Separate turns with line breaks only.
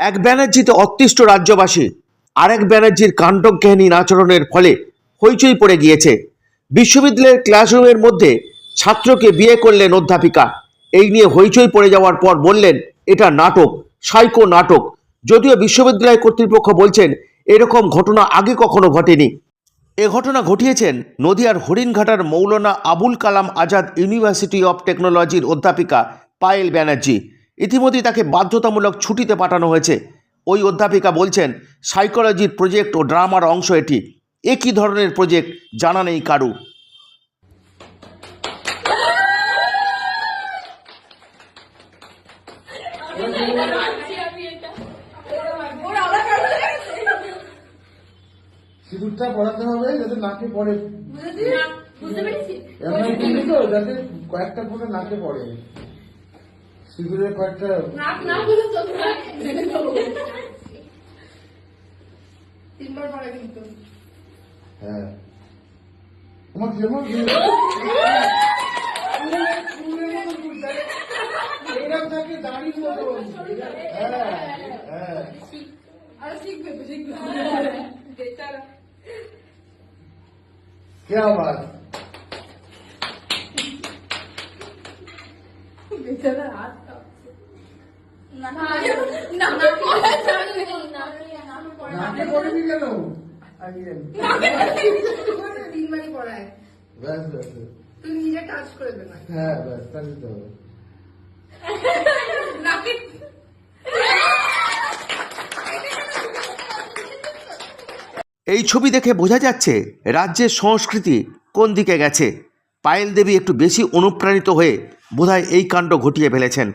এক ব্যানার্জিতে অতিষ্ঠ রাজ্যবাসী, আরেক ব্যানার্জির কাণ্ডজ্ঞাহীন আচরণের ফলে হইচই পড়ে গিয়েছে। বিশ্ববিদ্যালয়ের ক্লাসরুমের মধ্যে ছাত্রকে বিয়ে করলেন অধ্যাপিকা। এই নিয়ে হইচই পড়ে যাওয়ার পর বললেন, এটা নাটক, সাইকো নাটক। যদিও বিশ্ববিদ্যালয় কর্তৃপক্ষ বলছেন, এরকম ঘটনা আগে কখনো ঘটেনি। এ ঘটনা ঘটিয়েছেন নদিয়ার হরিণঘাটার মৌলানা আবুল কালাম আজাদ ইউনিভার্সিটি অফ টেকনোলজির অধ্যাপিকা পায়েল ব্যানার্জি। ইতিমধ্যে তাকে বাধ্যতামূলক ছুটিতে পাঠানো হয়েছে। ওই অধ্যাপিকা বলছেন সাইকোলজির প্রজেক্ট ও ড্রামার অংশ এটি। একই ধরনের প্রজেক্ট? জানা নেই কারু।
সিঁদুরটা পড়াতে হবে যাতে নাকে পড়ে।
বুঝতে পেরেছি
এমন যাতে কয়েকটা ফোটা নাকে পড়ে। সিঁদুরের কয়েকটা
নাক না বুঝে চোখ তিনবার পরে কিন্তু
হ্যাঁ আমার যেমন এরকম থাকে দাঁড়িয়ে মতো হ্যাঁ হ্যাঁ
আর শিখবে তো শিখবে বেচারা
কে আবার
বেচারা তুই নিজে টাচ করে দে
হ্যাঁ ব্যাস তাহলে তো হবে।
এই ছবি দেখে বোঝা যাচ্ছে রাজ্যের সংস্কৃতি কোন দিকে গেছে। পায়েল দেবী একটু বেশি অনুপ্রাণিত হয়ে বোধহয় এই কাণ্ড ঘটিয়ে ফেলেছেন।